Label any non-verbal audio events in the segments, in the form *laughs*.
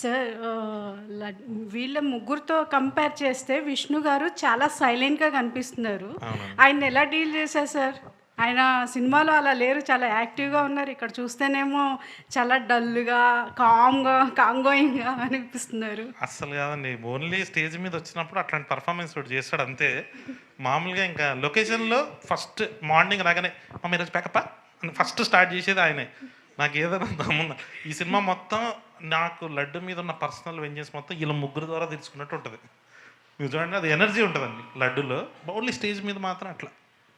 Sir వీళ్ళ ముగ్గురుతో compare చేస్తే విష్ణు గారు చాలా సైలెంట్గా కనిపిస్తున్నారు. ఆయన ఎలా డీల్ చేశారు సార్? ఆయన సినిమాలో అలా లేరు చాలా యాక్టివ్గా ఉన్నారు. ఇక్కడ చూస్తేనేమో చాలా డల్గా కామ్గా కాంగోయింగ్గా అనిపిస్తున్నారు. అస్సలు కాదండి. ఓన్లీ స్టేజ్ మీద వచ్చినప్పుడు అట్లాంటి పర్ఫార్మెన్స్ ఒకటి చేస్తాడు అంతే. మామూలుగా ఇంకా లొకేషన్లో ఫస్ట్ మార్నింగ్ రాగానే మమ్మీ ఈరోజు ప్యాకప్పా ఫస్ట్ స్టార్ట్ చేసేది ఆయనే. నాకు ఏదైనా దమ్ముందా. ఈ సినిమా మొత్తం నాకు లడ్డు మీద ఉన్న పర్సనల్ వెంజెన్స్ మొత్తం వీళ్ళ ముగ్గురు ద్వారా తెలుసుకున్నట్టు ఉంటుంది. మీరు చూడండి అది ఎనర్జీ ఉంటుందండి లడ్డులో. ఓన్లీ స్టేజ్ మీద మాత్రం అట్లా.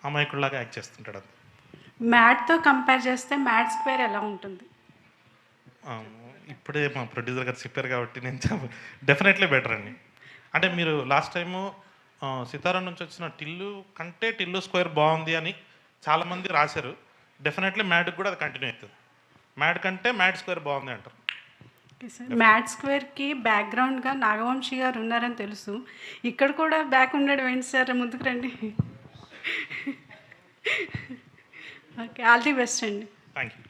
అమాయకుడిలాగా యాక్ట్ చేస్తుంటాడు అది మ్యాట్తో కంపేర్ చేస్తే మ్యాట్ స్క్వేర్ ఎలా ఉంటుంది? ఇప్పుడే మా ప్రొడ్యూసర్ గారు చెప్పారు కాబట్టి నేను డెఫినెట్లీ బెటర్ అండి. అంటే మీరు లాస్ట్ టైము సితారా నుంచి వచ్చిన టిల్లు కంటే టిల్లు స్క్వేర్ బాగుంది అని చాలామంది రాశారు. డెఫినెట్లీ మ్యాడ్కి కూడా అది కంటిన్యూ అవుతుంది. మ్యాడ్ కంటే మ్యాడ్ స్క్వేర్ బాగుంది అంటారు. మ్యాట్ స్క్వేర్కి బ్యాక్గ్రౌండ్గా నాగవంశీ గారు ఉన్నారని తెలుసు. ఇక్కడ కూడా బ్యాక్ ఉండడం ఏంటి సార్? ముందుకు రండి. *laughs* ఓకే ఆల్ ది బెస్ట్ అండి. Thank you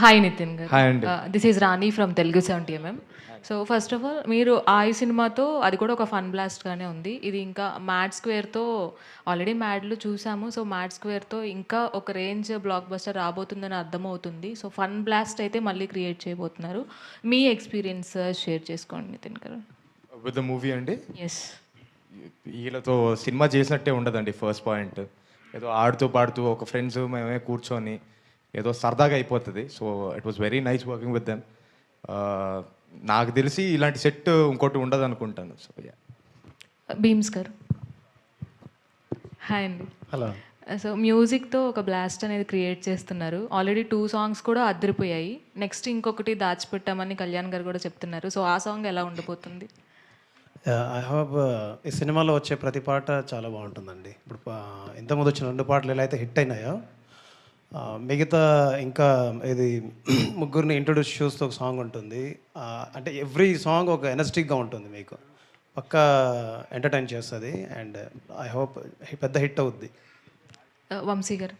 hi Nitin garu. Hi అండి. This is Rani from Telugu seventy MM so first of all మీరు ఆ ఈ సినిమాతో అది కూడా ఒక ఫన్ బ్లాస్ట్గానే ఉంది. ఇది ఇంకా మ్యాడ్ స్క్వేర్తో ఆల్రెడీ మ్యాడ్లు చూసాము. సో మ్యాడ్ స్క్వేర్తో ఇంకా ఒక రేంజ్ బ్లాక్ బస్టర్ రాబోతుందని అర్థమవుతుంది. సో ఫన్ బ్లాస్ట్ అయితే మళ్ళీ క్రియేట్ చేయబోతున్నారు. మీ ఎక్స్పీరియన్స్ షేర్ చేసుకోండి Nitin garu. With the movie అండి? ఎస్ వీళ్ళతో సినిమా చేసినట్టే ఉండదండి ఫస్ట్ పాయింట్ ఏదో ఆడుతూ పాడుతూ ఒక ఫ్రెండ్స్ మేమే కూర్చొని ఏదో సరదాగా అయిపోతుంది. So it was very nice working with them నాకు తెలిసి ఇలాంటి సెట్ ఇంకోటి ఉండదు అనుకుంటాను సో యా భీమ్స్ గారు. హాయ్ అండి. హలో. సో మ్యూజిక్తో ఒక బ్లాస్ట్ అనేది క్రియేట్ చేస్తున్నారు. ఆల్రెడీ టూ సాంగ్స్ కూడా అదిరిపోయాయి నెక్స్ట్ ఇంకొకటి దాచిపెట్టామని కళ్యాణ్ గారు కూడా చెప్తున్నారు. సో ఆ సాంగ్ ఎలా ఉండబోతుంది? ఐ హావ్ ఈ సినిమాలో వచ్చే ప్రతి పాట చాలా బాగుంటుందండి. ఇప్పుడు పా- ఇంతకుముందు వచ్చిన రెండు పాటలు ఎలా అయితే హిట్ అయినాయో మిగతా ఇంకా ఇది *clears throat* ముగ్గురిని ఇంట్రొడ్యూస్ చూస్తూ ఒక సాంగ్ ఉంటుంది. అంటే ఎవ్రీ సాంగ్ ఒక ఎనర్జెటిక్గా ఉంటుంది మీకు. పక్కా ఎంటర్టైన్ చేస్తుంది అండ్ ఐ హోప్ పెద్ద హిట్ అవుద్ది. వంశీ గారు.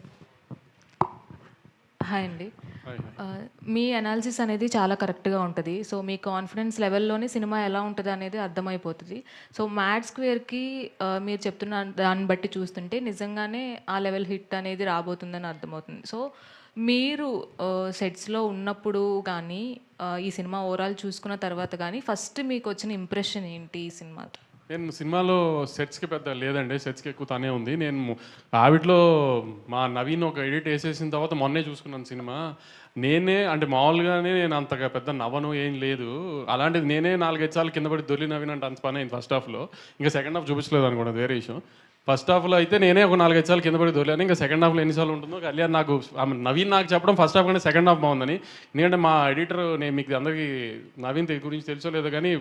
హాయ్ అండి. Uh, మీ అనాలిసిస్ అనేది చాలా కరెక్ట్గా ఉంటుంది. సో మీ కాన్ఫిడెన్స్ లెవెల్లోనే సినిమా ఎలా ఉంటుంది అనేది అర్థమైపోతుంది. సో మ్యాడ్ స్క్వేర్కి uh, మీరు చెప్తున్న దాన్ని బట్టి చూస్తుంటే నిజంగానే ఆ లెవెల్ హిట్ అనేది రాబోతుందని అర్థమవుతుంది. సో మీరు uh, సెట్స్లో ఉన్నప్పుడు కానీ ఈ సినిమా ఓవరాల్ చూసుకున్న తర్వాత కానీ ఫస్ట్ మీకు వచ్చిన ఇంప్రెషన్ ఏంటి ఈ సినిమాతో నేను సినిమాలో సెట్స్కి పెద్ద లేదండి సెట్స్కి ఎక్కువ తనే ఉంది. నేను ఆవిట్లో మా నవీన్ ఒక ఎడిట్ వేసేసిన తర్వాత మొన్నే చూసుకున్నాను సినిమా. నేనే అంటే మామూలుగానే నేను అంతగా పెద్ద నవ్వను ఏం లేదు. అలాంటిది నేనే నాలుగైదు సార్లు కింద పడి దొల్లి నవీన్ అంటే అంత పని అయింది ఫస్ట్ హాఫ్లో ఇంకా సెకండ్ హాఫ్ చూపించలేదు అనుకోండి వేరే విషయం. ఫస్ట్ హాఫ్లో అయితే నేనే ఒక నాలుగైదు సార్లు కింద పడి దొరికాను ఇంకా సెకండ్ హాఫ్లో ఎన్నిసార్లు ఉంటుందో కళ్యాణ్ నాకు ఆమె నవీన్ నాకు చెప్పడం ఫస్ట్ హాఫ్ కంటే సెకండ్ హాఫ్ బాగుందని. ఎందుకంటే మా ఎడిటర్ నేను మీకు అందరికీ నవీన్ గురించి తెలుసో లేదో కానీ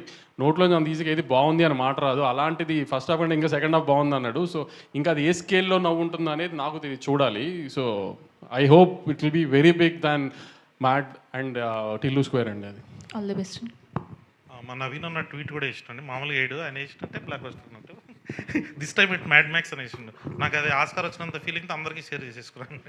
నోట్లో అంత ఈజీగా ఏది బాగుంది అని మాట రాదు. అలాంటిది ఫస్ట్ హాఫ్ కంటే ఇంకా సెకండ్ హాఫ్ బాగుంది అన్నాడు. సో ఇంకా అది ఏ స్కేల్లో నవ్వు ఉంటుందో అనేది నాకు చూడాలి. So I hope it will be very big than Mad and Tillu Square అండి అది. ఆల్ ది బెస్ట్ మా నవీన్ అన్న ట్వీట్ కూడా ఇష్టం అండి మామూలుగా ఏడు ఆయన వేసినట్టే బ్లాక్ బస్టర్ అన్నట్టు this time it Mad Max అని వేసిండు నాకు అది ఆస్కార్ వచ్చినంత ఫీలింగ్తో అందరికీ షేర్ చేసేసుకున్నాను.